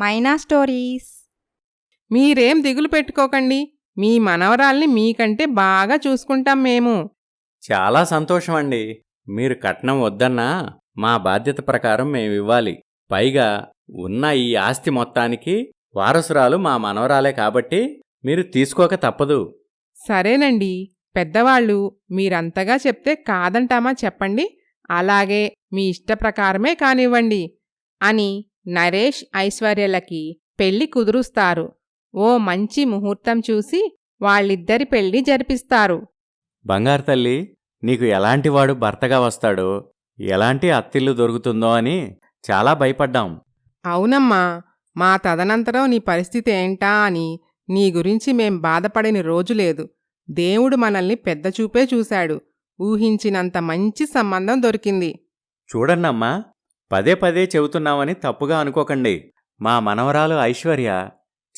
మైనా stories. మీరేం దిగులు పెట్టుకోకండి. మీ మనవరాల్ని మీకంటే బాగా చూసుకుంటాం మేము. చాలా సంతోషం అండి మీరు కట్నం వద్దన్నా మా బాధ్యత ప్రకారం మేమివ్వాలి. పైగా ఉన్న ఈ ఆస్తి మొత్తానికి వారసురాలు మా మనవరాలే కాబట్టి మీరు తీసుకోక తప్పదు. సరేనండి. పెద్దవాళ్ళు మీరంతగా చెప్తే కాదంటామా చెప్పండి. అలాగే మీ ఇష్ట ప్రకారమే కానివ్వండి. అని నరేష్ ఐశ్వర్యలకి పెళ్ళి కుదురుస్తారు. ఓ మంచి ముహూర్తం చూసి వాళ్ళిద్దరి పెళ్ళి జరిపిస్తారు. బంగారు తల్లి నీకు ఎలాంటివాడు భర్తగా వస్తాడో ఎలాంటి అత్తిల్లు దొరుకుతుందో అని చాలా భయపడ్డాం. అవునమ్మా మా తదనంతరం నీ పరిస్థితి ఏంటా అని నీ గురించి మేం బాధపడిన రోజు లేదు. దేవుడు మనల్ని పెద్ద చూపే చూశాడు. ఊహించినంత మంచి సంబంధం దొరికింది. చూడండమ్మా పదే పదే చెబుతున్నామని తప్పుగా అనుకోకండి. మా మనవరాలు ఐశ్వర్య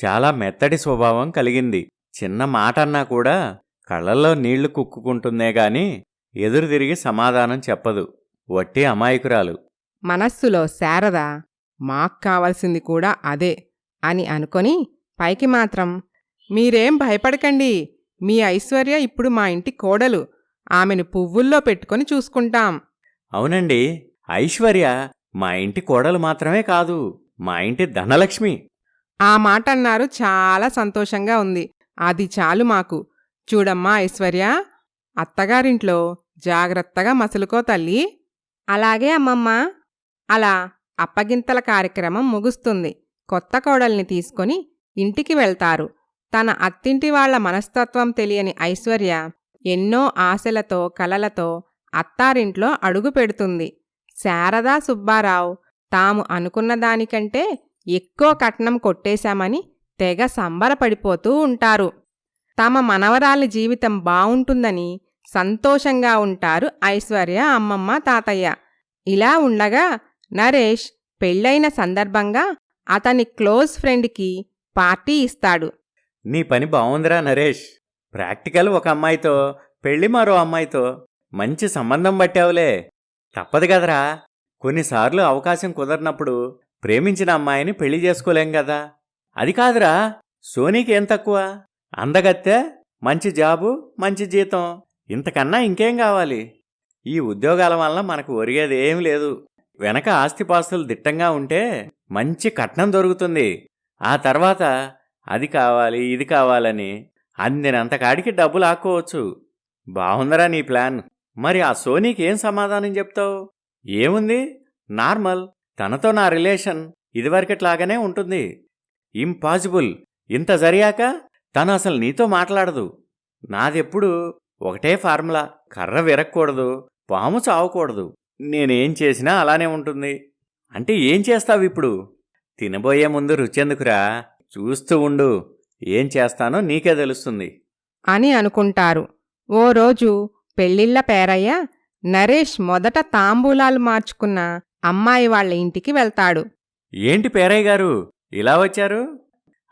చాలా మెత్తటి స్వభావం కలిగింది. చిన్న మాట అన్నా కూడా కళ్ళల్లో నీళ్ళు కుక్కుకుంటుందే గాని ఎదురు తిరిగి సమాధానం చెప్పదు. వట్టి అమాయకురాలు. మనస్సులో శారద మాకు కావలసింది కూడా అదే అని అనుకొని పైకి మాత్రం మీరేం భయపడకండి. మీ ఐశ్వర్య ఇప్పుడు మా ఇంటి కోడలు. ఆమెను పువ్వుల్లో పెట్టుకొని చూసుకుంటాం. అవునండి. ఐశ్వర్య మా ఇంటి కోడలు మాత్రమే కాదు మా ఇంటి ధనలక్ష్మి. ఆ మాట అన్నారు చాలా సంతోషంగా ఉంది. అది చాలు మాకు. చూడమ్మా ఐశ్వర్య అత్తగారింట్లో జాగ్రత్తగా మసులుకో తల్లి. అలాగే అమ్మమ్మ. అలా అప్పగింతల కార్యక్రమం ముగుస్తుంది. కొత్త కోడల్ని తీసుకొని ఇంటికి వెళ్తారు. తన అత్తింటి వాళ్ళ మనస్తత్వం తెలియని ఐశ్వర్య ఎన్నో ఆశలతో కలలతో అత్తారింట్లో అడుగు పెడుతుంది. శారదా సుబ్బారావు తాము అనుకున్న దానికంటే ఎక్కువ కట్నం కొట్టేశామని తెగ సంబరపడిపోతూ ఉంటారు. తమ మనవరాలి జీవితం బావుంటుందని సంతోషంగా ఉంటారు ఐశ్వర్య అమ్మమ్మ తాతయ్య. ఇలా ఉండగా నరేష్ పెళ్ళైన సందర్భంగా అతని క్లోజ్ ఫ్రెండ్కి పార్టీ ఇస్తాడు. నీ పని బావుందిరా నరేష్. ప్రాక్టికల్ ఒక అమ్మాయితో పెళ్ళి మరో అమ్మాయితో మంచి సంబంధం పట్టావులే. తప్పదు కదరా. కొన్నిసార్లు అవకాశం కుదరినప్పుడు ప్రేమించిన అమ్మాయిని పెళ్ళి చేసుకోలేం కదా. అది కాదురా. సోనీకి ఏం తక్కువ? అందగత్తె మంచి జాబు మంచి జీతం. ఇంతకన్నా ఇంకేం కావాలి? ఈ ఉద్యోగాల వల్ల మనకు ఒరిగేది ఏం లేదు. వెనక ఆస్తిపాస్తులు దిట్టంగా ఉంటే మంచి కట్నం దొరుకుతుంది. ఆ తర్వాత అది కావాలి ఇది కావాలని అందినంత కాడికి డబ్బులు ఆక్కోవచ్చు. బాగుందరా నీ ప్లాన్. మరి ఆ సోనీకి ఏం సమాధానం చెప్తావు? ఏముంది? నార్మల్. తనతో నా రిలేషన్ ఇదివరకట్లాగానే ఉంటుంది. ఇంపాసిబుల్ ఇంత జరిగాక తను అసలు నీతో మాట్లాడదు. నాదెప్పుడు ఒకటే ఫార్ములా. కర్ర విరక్కూడదు. పాము చావకూడదు. నేనేం చేసినా అలానే ఉంటుంది. అంటే ఏం చేస్తావు ఇప్పుడు? తినబోయే ముందు రుచెందుకురా. చూస్తూ ఉండు. ఏం చేస్తానో నీకే తెలుస్తుంది. అని అనుకుంటారు. ఓ రోజు పెళ్ళిళ్ళ పేరయ్య నరేష్ మొదట తాంబూలాలు మార్చుకున్న అమ్మాయి వాళ్ళ ఇంటికి వెళ్తాడు. ఏంటి పేరయ్య గారు? ఇలా వచ్చారు?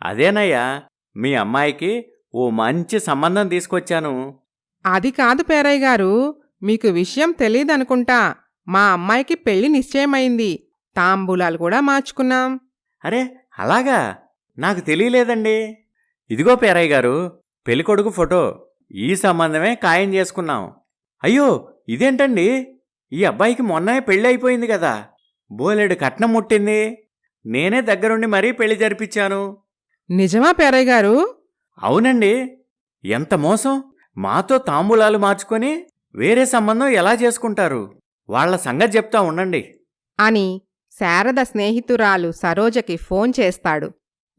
అదేనయ్యా మీ అమ్మాయికి ఓ మంచి సంబంధం తీసుకొచ్చాను. అది కాదు పేరయ్య గారు మీకు విషయం తెలీదనుకుంటా. మా అమ్మాయికి పెళ్ళి నిశ్చయమైంది. తాంబూలాలు కూడా మార్చుకున్నాం. అరే అలాగా? నాకు తెలియలేదండి. ఇదిగో పేరయ్య గారు పెళ్ళికొడుకు ఫోటో. ఈ సంబంధమే ఖాయం చేసుకున్నాం. అయ్యో ఇదేంటండి? ఈ అబ్బాయికి మొన్ననే పెళ్ళి అయిపోయింది కదా. బోలెడు కట్నం ముట్టింది. నేనే దగ్గరుండి మరీ పెళ్ళి జరిపించాను నిజమా పేరయ్య గారు? అవునండి. ఎంత మోసం? మాతో తాంబూలాలు మార్చుకొని వేరే సంబంధం ఎలా చేసుకుంటారు? వాళ్ళ సంగతి చెప్తా ఉండండి. అని శారద స్నేహితురాలు సరోజకి ఫోన్ చేస్తాడు.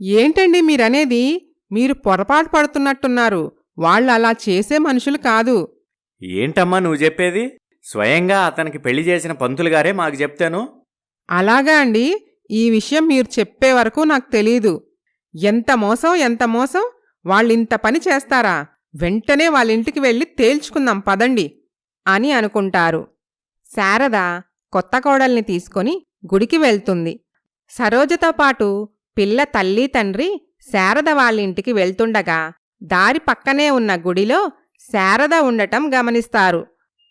ఏంటండి మీరనేది? మీరు పొరపాటు పడుతున్నట్టున్నారు. వాళ్ళు అలా చేసే మనుషులు కాదు. ఏంటమ్మా నువ్వు చెప్పేది? స్వయంగా అతనికి పెళ్ళి చేసిన పంతులు గారే మాకు చెప్తాను. అలాగా అండి. ఈ విషయం మీరు చెప్పే వరకు నాకు తెలీదు. ఎంత మోసం ఎంత మోసం? వాళ్ళింత పని చేస్తారా? వెంటనే వాళ్ళింటికి వెళ్ళి తేల్చుకుందాం పదండి అని అనుకుంటారు. శారద కొత్త కోడల్ని తీసుకొని గుడికి వెళ్తుంది. సరోజతో పాటు పిల్ల తల్లి తండ్రి శారద వాళ్ళింటికి వెళ్తుండగా దారి పక్కనే ఉన్న గుడిలో శారద ఉండటం గమనిస్తారు.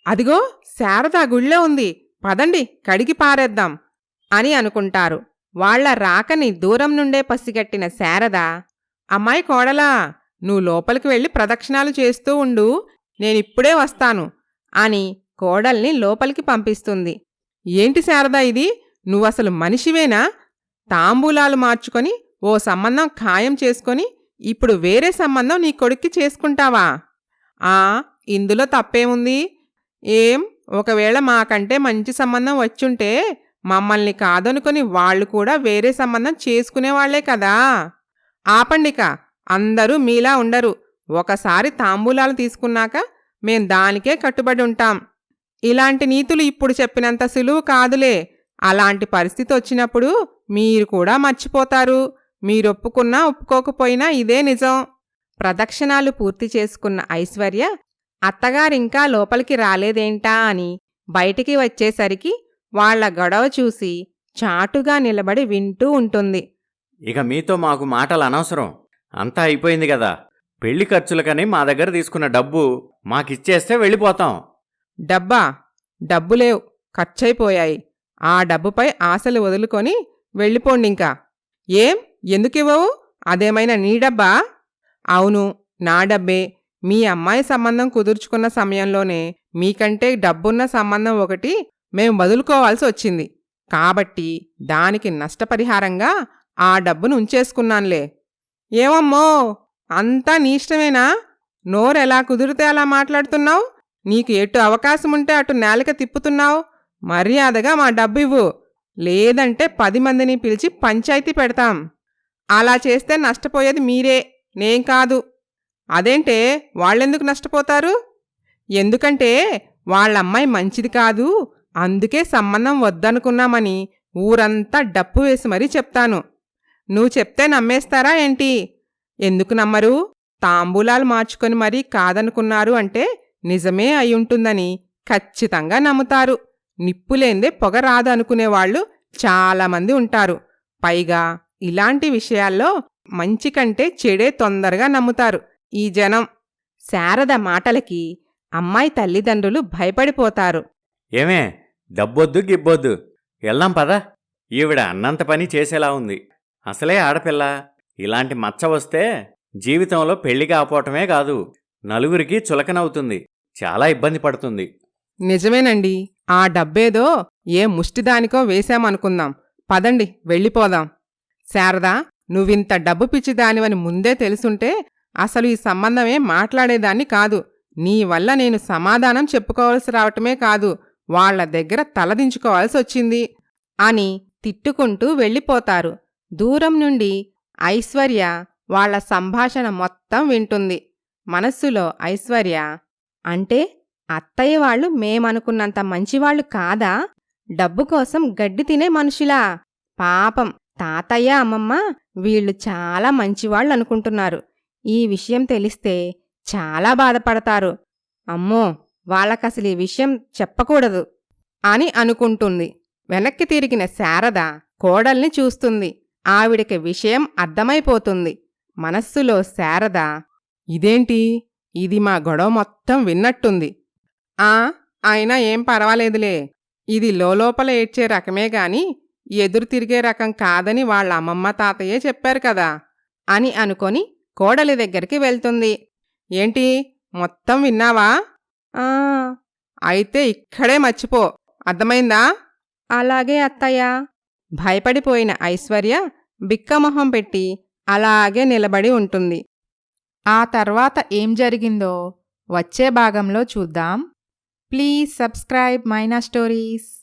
అదిగో శారద గుళ్ళో ఉంది. పదండి కడిగి పారేద్దాం అని అనుకుంటారు. వాళ్ళ రాకని దూరం నుండే పసిగట్టిన శారద అమ్మాయి కోడలా నువ్వు లోపలికి వెళ్ళి ప్రదక్షిణాలు చేస్తూ ఉండు. నేనిప్పుడే వస్తాను అని కోడల్ని లోపలికి పంపిస్తుంది. ఏంటి శారద ఇది? నువ్వసలు మనిషివేనా? తాంబూలాలు మార్చుకొని ఓ సంబంధం ఖాయం చేసుకొని ఇప్పుడు వేరే సంబంధం నీ కొడుక్కి చేసుకుంటావా? ఆ ఇందులో తప్పేముంది? ఏం? ఒకవేళ మాకంటే మంచి సంబంధం వచ్చుంటే మమ్మల్ని కాదనుకొని వాళ్ళు కూడా వేరే సంబంధం చేసుకునేవాళ్ళే కదా? ఆపండిక అందరూ మీలా ఉండరు. ఒకసారి తాంబూలాలు తీసుకున్నాక మేం దానికే కట్టుబడి ఉంటాం. ఇలాంటి నీతులు ఇప్పుడు చెప్పినంత సులువు కాదులే. అలాంటి పరిస్థితి వచ్చినప్పుడు మీరు కూడా మర్చిపోతారు. మీరొప్పుకున్నా ఒప్పుకోకపోయినా ఇదే నిజం. ప్రదక్షిణాలు పూర్తి చేసుకున్న ఐశ్వర్య అత్తగారింకా లోపలికి రాలేదేంటా అని బయటికి వచ్చేసరికి వాళ్ళ గొడవ చూసి చాటుగా నిలబడి వింటూ ఉంటుంది. ఇక మీతో మాకు మాటలు అనవసరం. అంతా అయిపోయింది కదా. పెళ్ళి ఖర్చులకని మా దగ్గర తీసుకున్న డబ్బు మాకిచ్చేస్తే వెళ్ళిపోతాం. డబ్బా? డబ్బులేవు. ఖర్చయిపోయాయి ఆ డబ్బుపై ఆశలు వదులుకొని వెళ్ళిపోండింకా. ఏం? ఎందుకివ్వవు? అదేమైనా నీ డబ్బా? అవును నా డబ్బే. మీ అమ్మాయి సంబంధం కుదుర్చుకున్న సమయంలోనే మీకంటే డబ్బున్న సంబంధం ఒకటి మేం వదులుకోవాల్సి వచ్చింది. కాబట్టి దానికి నష్టపరిహారంగా ఆ డబ్బును ఉంచేసుకున్నాన్లే. ఏమమ్మో అంతా నీ ఇష్టమేనా? నోరెలా కుదిరితే అలా మాట్లాడుతున్నావు? నీకు ఎటు అవకాశం ఉంటే అటు నేలక తిప్పుతున్నావు? మర్యాదగా మా డబ్బు ఇవ్వు లేదంటే పది మందిని పిలిచి పంచాయతీ పెడతాం. అలా చేస్తే నష్టపోయేది మీరే నేం కాదు. అదేంటే వాళ్ళెందుకు నష్టపోతారు? ఎందుకంటే వాళ్ళమ్మాయి మంచిది కాదు అందుకే సంబంధం వద్దనుకున్నామని ఊరంతా డప్పు వేసి మరీ చెప్తాను. నువ్వు చెప్తే నమ్మేస్తారా ఏంటి? ఎందుకు నమ్మరు? తాంబూలాలు మార్చుకొని మరీ కాదనుకున్నారు అంటే నిజమే అయి ఉంటుందని ఖచ్చితంగా నమ్ముతారు. నిప్పులేందే పొగ రాదు అనుకునేవాళ్ళు చాలామంది ఉంటారు. పైగా ఇలాంటి విషయాల్లో మంచి కంటే చెడే తొందరగా నమ్ముతారు. ఈ జనం శారద మాటలకి అమ్మాయి తల్లిదండ్రులు భయపడిపోతారు. ఏమే డబ్బొద్దు గిబ్బొద్దు. వెళ్దాం పదా. ఈవిడ అన్నంత పని చేసేలా ఉంది. అసలే ఆడపిల్ల. ఇలాంటి మచ్చ వస్తే జీవితంలో పెళ్ళి కాపోవటమే కాదు నలుగురికి చులకనవుతుంది. చాలా ఇబ్బంది పడుతుంది. నిజమేనండి. ఆ డబ్బేదో ఏ ముష్టిదానికో వేశామనుకుందాం. పదండి వెళ్ళిపోదాం. శారదా నువ్వింత డబ్బు పిచ్చిదానివని ముందే తెలుసుంటే అసలు ఈ సంబంధమే మాట్లాడేదాన్ని కాదు. నీ వల్ల నేను సమాధానం చెప్పుకోవాల్సి రావటమే కాదు. వాళ్ళ దగ్గర తలదించుకోవాల్సి వచ్చింది అని తిట్టుకుంటూ వెళ్ళిపోతారు. దూరం నుండి ఐశ్వర్య వాళ్ళ సంభాషణ మొత్తం వింటుంది. మనస్సులో ఐశ్వర్య అంటే? అత్తయ్య వాళ్ళు మేమనుకున్నంత మంచివాళ్ళు కాదా? డబ్బు కోసం గడ్డి తినే మనుషులా? పాపం తాతయ్య అమ్మమ్మ వీళ్ళు చాలా మంచివాళ్ళు అనుకుంటున్నారు ఈ విషయం తెలిస్తే చాలా బాధపడతారు. అమ్మో వాళ్ళకసలు ఈ విషయం చెప్పకూడదు అని అనుకుంటుంది. వెనక్కి తిరిగిన శారద కోడల్ని చూస్తుంది. ఆవిడికి విషయం అర్థమైపోతుంది. మనస్సులో శారద ఇదేంటి? ఇది మా గొడవ మొత్తం విన్నట్టుంది. ఆ అయినా ఏం పర్వాలేదులే. ఇది లోపల ఏడ్చే రకమే గాని ఎదురు తిరిగే రకం కాదని వాళ్ళ అమ్మమ్మ తాతయ్యే చెప్పారు కదా అని అనుకొని కోడలి దగ్గరికి వెళ్తుంది. ఏంటి మొత్తం విన్నావా? ఆ అయితే ఇక్కడే మర్చిపో. అర్థమైందా? అలాగే అత్తయ్య. భయపడిపోయిన ఐశ్వర్య బిక్కమొహం పెట్టి అలాగే నిలబడి ఉంటుంది. ఆ తర్వాత ఏం జరిగిందో వచ్చే భాగంలో చూద్దాం. Please subscribe Maina stories.